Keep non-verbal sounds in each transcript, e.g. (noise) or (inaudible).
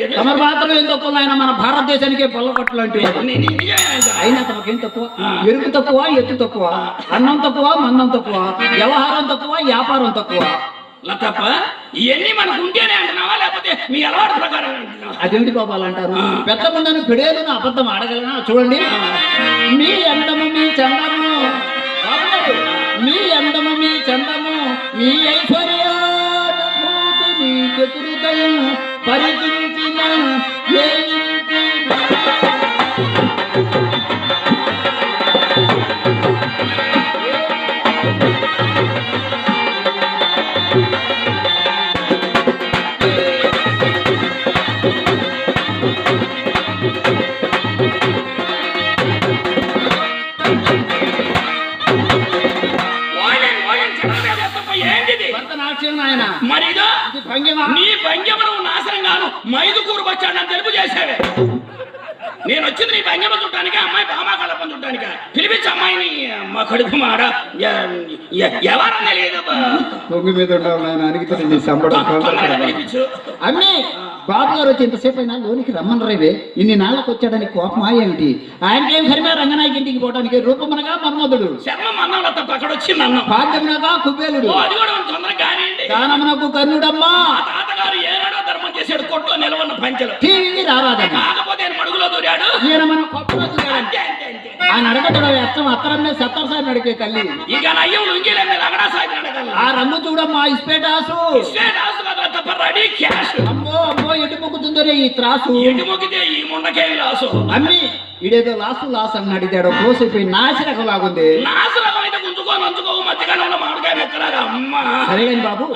కదా తమరు మాత్రం ఏం తక్కువ ఆయన మన భారతదేశానికే ఆయన. అయినా తమకేం తక్కువ? ఎరుకు తక్కువ ఎత్తు తక్కువ? అన్నం తక్కువ మందం తక్కువ? వ్యవహారం తక్కువ వ్యాపారం తక్కువ? లతప్ప ఇవన్నీ మనకు ఉంటేనే అంటున్నావా? లేకపోతే మీ అలవాటు ప్రకారం అదేంటి బాబాలు అంటారు? పెద్ద ముందని పిడేలను అబద్ధం ఆడగలనా? చూడండి. మీ అందము మీ చందము. మీ అందము మీ చందము మీ ఐశ్వర్యానుభూతి మీ చతురుదయం పరిచించిన ఏ భరతనాట్యం ఆయన మరి ఇదో ఇది భంగిమ? నీ భంగ్యమును నాశనం గాను మైదుకూరు వచ్చాడని తెలుపు చేసావే. నేను వచ్చింది నీ భంగ్యమ చుట్టానికి అమ్మాయి బామాకలపం చుట్టానికి పిలిపించి అమ్మాయిని. మా కడుపు మాడ. ఎవరని తెలియదు. పొంగి మీద పిలిపించు. అమ్మి బాబు గారు వచ్చి ఇంతసేపు అయినా లోనికి రమ్మనరేవే ఇన్ని నాళ్ళకు వచ్చాడని కోపమా ఏమిటి ఆయనకేం సరిమే రంగనాయకి ఇంటికి పోవడానికి రూపమనగా మన్మధుడు. శర్మ మన్నం తప్ప అక్కడ భాగ్యమునగా కుబేలుడు. అది కూడా తొందరగా కానివ్వండి దానమునకు కర్ణుడమ్మా. తాతగారు ఏనాడో ధర్మం చేసాడు కొట్టు నిలవన్న పంచలు. టీవీ రారాదమ్మా కాకపోతే ఆయన మడుగులో దూరాడు. ఈయన మన అర్థం సత్తర నడికే తల్లి. ఇంకా నయ్యం లుంగిలే అగడా ఆ రంగు చూడమ్మా ఇస్పేటాసు స్టేట్ హౌస్ కదా తప్ప రెడీ క్యాష్. అమ్మో అమ్మో ఎటు మొక్కుతుందో రే ఈ త్రాసు? ఎటు మొక్కితే ఈ ముండకే లాసు. అమ్మి ఇడేదో లాసు లాస్ అని అడిగాడు. అయిపోయి నాశనకు లాగుంది నాసురకం అయితే గుంజుకో నంచుకో మధ్యకాలంలో మామిడికాయ మొక్కలాగా అమ్మ. సరే కానీ బాబు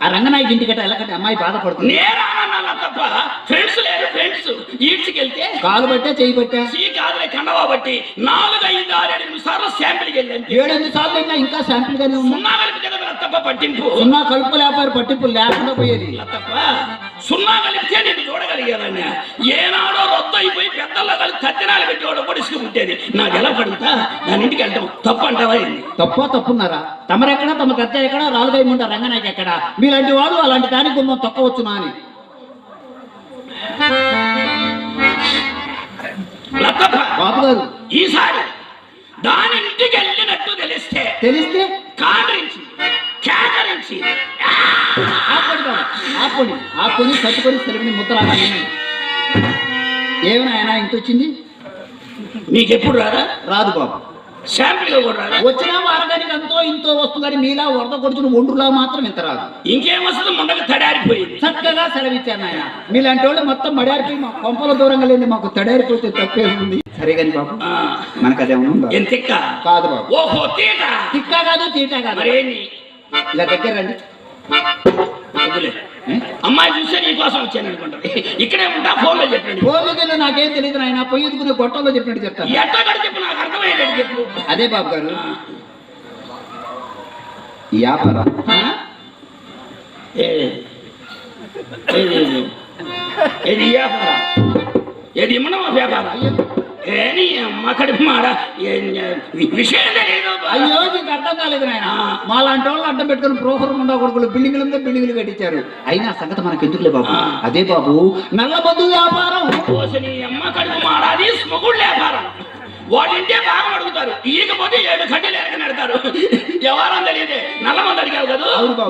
ఆ, రంగనాయకి ఇంటికట ఎలాగంటే అమ్మాయి బాధపడుతుంది? నేరానన్నా తప్ప? ఫ్రెండ్స్ లేరు ఫ్రెండ్స్ ఈడ్చుకెళ్తే? కాలు పట్టే చేయి పట్టే? సీ కాదులే కండవా బట్టి నాలుగు ఐదు ఆరు ఎనిమిది సార్లు సార్లు అయినా ఇంకా శాంపిల్ గానే ఉన్నా తప్ప పట్టింపు? కలుపు లేపారు పట్టింపు లేకుండా పోయేది. తప్ప? సున్నా కలిపితే నేను చూడగలిగేదాన్ని ఏనాడో రొద్దు అయిపోయి పెద్దల్లో కలిపి తత్తినాలు పెట్టేవాడు పొడిసుకు పుట్టేది. నాకు ఎలా పడుతా దాని ఇంటికి వెళ్తాం తప్పు అంటావా? తప్ప తప్పున్నారా? తమరెక్కడ? తమ కత్త ఎక్కడ? రాలుగాయ ముండ రంగనాయకి ఎక్కడ? మీలాంటి వాడు అలాంటి దానికి గుమ్మం తొక్కవచ్చునా అని. బాబు గారు. ఈసారి దాని ఇంటికి వెళ్ళినట్టు తెలిస్తే తెలిస్తే? కాదరించి కేకరించి ఆపండి బాబు ఆపండి. ఆపుకొని కట్టుకొని సెలవుని ముద్దలాగా ఏమైనా ఆయన ఇంత వచ్చింది నీకెప్పుడు రాదా? రాదు బాబు. శాంపిల్ కూడా రాదా? వచ్చినా వారగానికి అంతో ఇంతో వస్తుందని మీలా వరద కొడుచుని ఒండ్రులా మాత్రం ఇంత రాదు. ఇంకేం వస్తుంది? ముండకు తడారిపోయింది. చక్కగా సెలవిచ్చాను ఆయన మీలాంటి వాళ్ళు మొత్తం మడారిపోయి మా కొంపల దూరంగా లేని మాకు తడారిపోతే తప్పే ఉంది. సరే కానీ బాబు మనకు అదేమన్నా ఉందా? కాదు బాబు. ఓహో తీట? తిక్కా కాదు తీటా కాదు. ఇలా దగ్గర రండి? అమ్మాయి చూస్తే నీ కోసం వచ్చాను అనుకుంటది ఇక్కడే ఉంటా ఫోన్లో చెప్పండి భూమికలు నాకేం తెలియదు నాయన పొయ్యిదుకునే గొట్టంలో చెప్పినట్టు చెప్తాను ఎట్లా కడి చెప్పు నాకు అర్థమయ్యేటట్టు చెప్పు అదే బాబు గారు వ్యాపారం ఏది ఏది? ఏది ఈ వ్యాపారం వ్యాపారం మాడ ఏ- విషయం తెలియదు అయ్యో నీకు అర్థం కాలేదు నాయన. మాలాంటి వాళ్ళు అడ్డం పెట్టుకుని ప్రోహరం ఉండా కొడుకులు బిల్డింగ్ల మీద బిల్డింగ్లు కట్టించారు. అయినా సంగతి మనకి ఎందుకులే బాబు. అదే బాబు నల్లబొద్దు వ్యాపారం. కోసని అమ్మ కడుపు స్మగుడు వ్యాపారం. వాళ్ళింటే బాగా అడుగుతారు. ఈయకపోతే ఏడు కడ్డీలు ఎరగ నెడతారు. ఎవరని తెలియదే. నల్ల మంది అడిగావు కదా.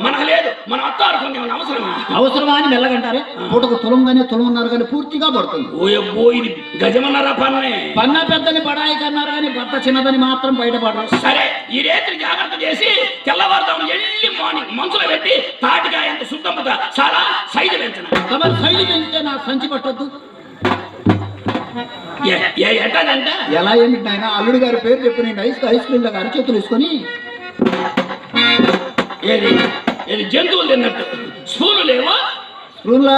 మనకు లేదు. మన అత్త ఏమన్నా అవసరమా? అవసరమా అని మెల్లగంటారే? పూటకు తులంగానే తులమన్నారు కానీ పూర్తిగా పడుతుంది. ఓయబ్బో ఇది గజమన్నారా పన్నే? పన్న పెద్దని పడాయి కన్నారు కానీ భర్త చిన్నదని మాత్రం బయటపడరు. సరే ఈ రేత్రి జాగ్రత్త చేసి తెల్లవారుదాం ఎల్లి మార్నింగ్ మంచులో పెట్టి తాటికాయ అంత శుద్ధంపత చాలా సైజు పెంచను? శైలి పెంచితే నా సంచి పట్టొద్దు. ఎట్టదంటే ఎలా ఏమిటి నాయన? అల్లుడు గారి పేరు చెప్పి నేను ఐస్ ఐస్ క్రీమ్ లాగా అరచేతులు వేసుకొని. ఏది? ఏది జంతువులు తిన్నట్టు? స్పూన్లు లేవు స్పూన్లా?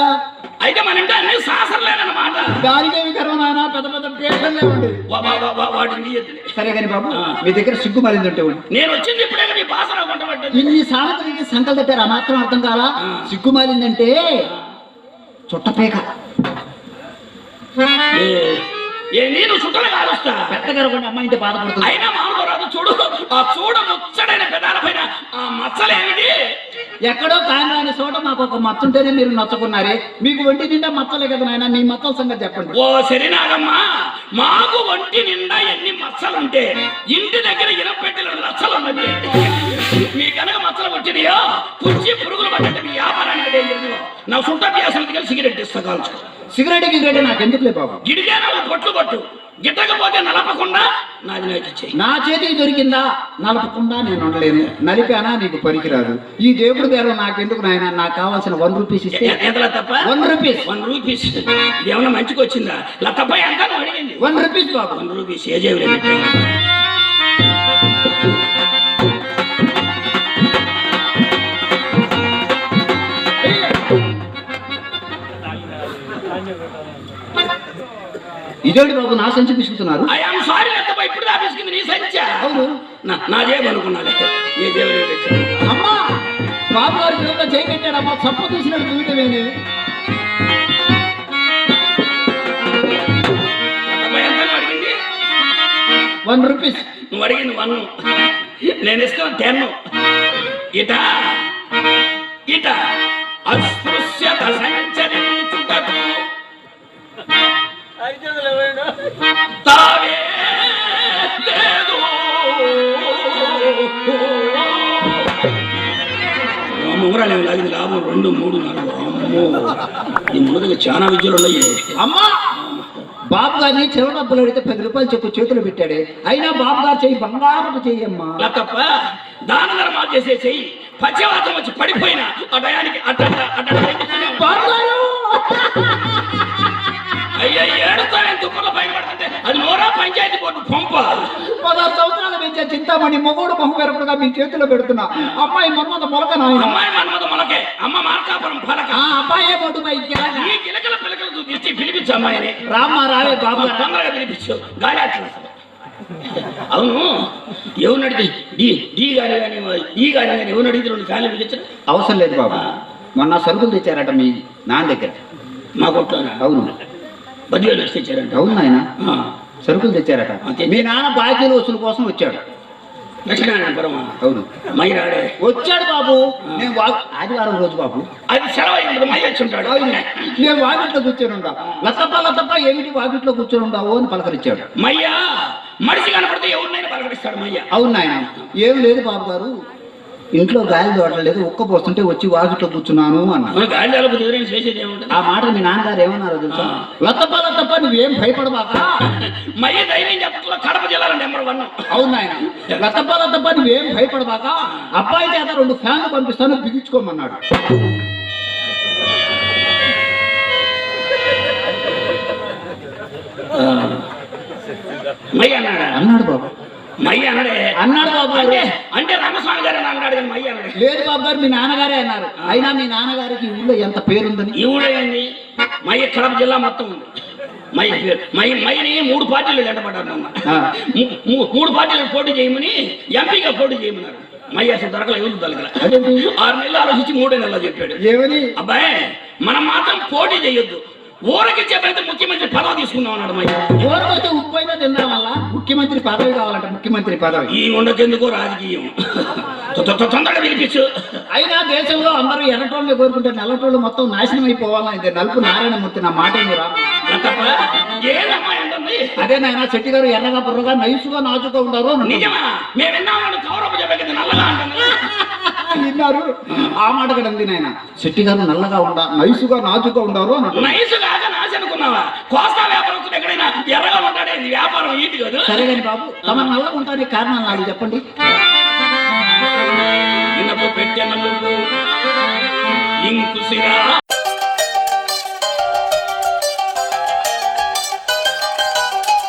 అయితే మన ఇంటి అన్ని సాసర్లేనమాట దానికేమి కర్మ నాయన పెద్ద పెద్ద పేర్లే ఉండి వాటిని. సరే కానీ బాబు. మీ దగ్గర సిగ్గు మారింది ఉంటే నేను వచ్చింది ఇప్పుడే నీ పాసన కొంటబడ్డది ఇన్ని సామెతలకి సంకలు తట్టారు ఆ మాత్రం అర్థం కాలా. సిగ్గు మారిందంటే చుట్టపేక. ఏ- నేను చుట్టలు కాలుస్తా పెద్దగా కొన్ని అమ్మాయి ఇంటి బాధపడుతుంది. అయినా మామూలు రాదు చూడు. ఆ చూడ ముచ్చడైన పెదాల పైన ఆ మచ్చలేమిటి ఎక్కడో కాని చోట మాకు ఒక మచ్చ ఉంటేనే మీరు నచ్చుకున్నారే. మీకు ఒంటి నిండా మచ్చలే కదా నాయన మీ మచ్చల సంగతి చెప్పండి. ఓ సరినాగమ్మా మాకు ఒంటి నిండా ఎన్ని మచ్చలుంటే ఇంటి దగ్గర ఇనపెట్టెలు లచ్చలు ఉన్నది మీ కనుక మచ్చలు వచ్చినాయో పుచ్చి పురుగులు మీ వ్యాపారానికి నా సుంట వ్యాసం కలిసి సిగరెట్ ఇస్తా కాల్చు సిగరెట్ గిగరెట్ నాకు ఎందుకులే బాబు? గిడిగా నువ్వు పొట్లు కొట్టు. గిట్టకపోతే నలపకుండా నాది నాకు ఇచ్చేయి నా చేతికి దొరికిందా? నలపకుండా నేను ఉండలేను. నలిపానా? నీకు పనికిరాదు. ఈ దేవుడి పేరు నాకెందుకు నాయన? నాకు కావాల్సిన వన్ రూపీస్ ఇస్తే తప్ప వన్ రూపీస్. One rupees. ఇదేమన్నా మంచికి వచ్చిందా? లతప్ప ఎంత వన్ రూపీస్ బాబు. వన్ రూపీస్ ఏ జేబులో ఇదేంటి బాబు నా సంచి పిసుకుతున్నారు? ఐఎమ్ సారీ లతప్ప ఇప్పుడు నీ సంచా. అవును. ఏ? అమ్మా బాబు గారి చప్ప తీసినట్టు చూడటమేనే వన్ రూపీస్. నువ్వు అడిగింది వన్. నేను ఇస్తాను టెన్. ఇట ఇట అస్పృశ్యత సంచరించుటకు లాగింది లాభం రెండు మూడు నాలుగు. అమ్మో! ఈ ముందుగా చాలా విద్యలు ఉన్నాయి. అమ్మా! బాబు గారిని చివరి డబ్బులు అడిగితే పది రూపాయలు చెప్పు చేతులు పెట్టాడే. అయినా బాబు గారు చెయ్యి బంగారపు చెయ్యమ్మా. లతప్ప దాన ధర్మాలు చేసే చెయ్యి. పశ్చిమాతం వచ్చి పడిపోయిన ఆ టయానికి అట్ట అట్ట అయ్యా పైన పడుతుంటే అది నోరా పంచాయతీ బోర్డు పంప. పదహారు సంవత్సరాలు పెంచే చింతామణి మొగోడు మొహం వెరపడుగా మీ చేతిలో పెడుతున్నా. అమ్మాయి మన్మద మొలక నాయన. అమ్మాయి మన్మద మొలకే అమ్మ మార్కాపురం ఫలక ఆ అబ్బాయే బొడ్డు పై గిలక. ఈ గిలకల పిలకలు తీసి పిలిపించు అమ్మాయిని. రామ్మా రావే బాబు గారు. తొందరగా పిలిపించు గాలి అట్లా అవును. ఎవరు అడిగితే డి డి గారి కానీ ఈ గారి కానీ ఎవరు అడిగితే రెండు ఫ్యాన్లు పిలిపించరు అవసరం లేదు బాబు. మొన్న సరుకులు తెచ్చారట మీ నాన్న దగ్గర. మా కొట్లోనా? అవును. బదిలీలు వచ్చి తెచ్చారంట. అవును నాయన. సరుకులు తెచ్చారట. అంతే. మీ నాన్న బాకీలు వసూలు కోసం వచ్చాడు. లక్ష్మీనారాయణ పరమా. అవును. వచ్చాడు బాబు. నేను వా ఆదివారం రోజు బాబు. అది సెలవు అయింది మై వచ్చి ఉంటాడు అవును. నేను వాకిట్లో కూర్చొని ఉండా లతప్ప లతప్ప ఏమిటి వాకిట్లో కూర్చొని ఉండావు అని పలకరించాడు. మయ్యా మనిషి కనపడితే ఎవరినైనా పలకరిస్తాడు మయ్య. అవును నాయన. ఏం లేదు బాబు గారు. ఇంట్లో గాలి దోడలేదు ఉక్క పోస్తుంటే వచ్చి వాకిట్లో కూర్చున్నాను అన్నా మన గాలి చేసేది ఏముంటుంది? ఆ మాట మీ నాన్నగారు ఏమన్నారు తెలుసా? ఆ. లతప్ప లతప్ప నువ్వేం భయపడబాక (laughs) మయ్య ధైర్యం చెప్పట్లో కడప జిల్లాలో నెంబర్ వన్. అవును నాయన. లతప్ప లతప్ప నువ్వేం భయపడబాక అబ్బాయి చేత రెండు ఫ్యాన్లు పంపిస్తాను బిగించుకోమన్నాడు. అన్నాడు బాబు. మయ్య అన్నాడే. అన్నాడు బాబు. అంటే అంటే రామస్వామి గారు అన్నాడు కానీ మయ్య అన్నాడు. లేదు బాబు గారు మీ నాన్నగారే అన్నారు. అయినా మీ నాన్నగారికి ఈ ఊళ్ళో ఎంత పేరుందని? ఈ మయ్య కడప జిల్లా మొత్తం ఉంది. మయ్య పేరు. మయ్య మయ్యని మూడు పార్టీలు వెంటబడ్డారు. మూ- మూ- మూడు పార్టీలు పోటీ చేయమని ఎంపీగా పోటీ చేయమన్నారు. మయ్య అసలు దొరకలే ఎవరు దొరకలే అదేంటి? ఆరు నెలలు ఆలోచించి మూడే నెలలు చెప్పాడు. ఏమని? అబ్బాయి మనం మాత్రం పోటీ చేయొద్దు. ఊరకి చెప్పైతే ముఖ్యమంత్రి పదవి తీసుకుందాం అన్నాడు ఓరవస్తే ఉప్పు అయినా తినడం వల్ల ముఖ్యమంత్రి పదవి కావాలంట ముఖ్యమంత్రి పదవి. ఈ ఉండకెందుకు రాజకీయం. తొందరగా వినిపించు. అయినా దేశంలో అందరూ ఎర్రటోళ్ళని కోరుకుంటే నల్లటోళ్ళు మొత్తం నాశనం అయిపోవాలని ఇది నలుపు నారాయణమూర్తి నా మాట రా తప్ప ఏదమ్మా ఏంటండి అదే నాయన శెట్టి గారు ఎర్రగా బుర్రగా నైసుగా నాచుగా ఉండరు. నిజమా? మేము విన్నామని కౌరవ నల్లగా విన్నారు ఆ మాట కూడా ఉంది నాయన. శెట్టి గారు నల్లగా ఉండ నైసుగా నాచుగా ఉండరు అని అన్నారు. నైసు కాక నాశ అనుకున్నావా కోస్తా వ్యాపారం ఎక్కడైనా ఎర్రగా ఉంటాడే వ్యాపారం ఈటి కదా? సరే కానీ బాబు తమ నల్లగా ఉంటానికి కారణాలు నాలుగు చెప్పండి. ఇంకు సిరా.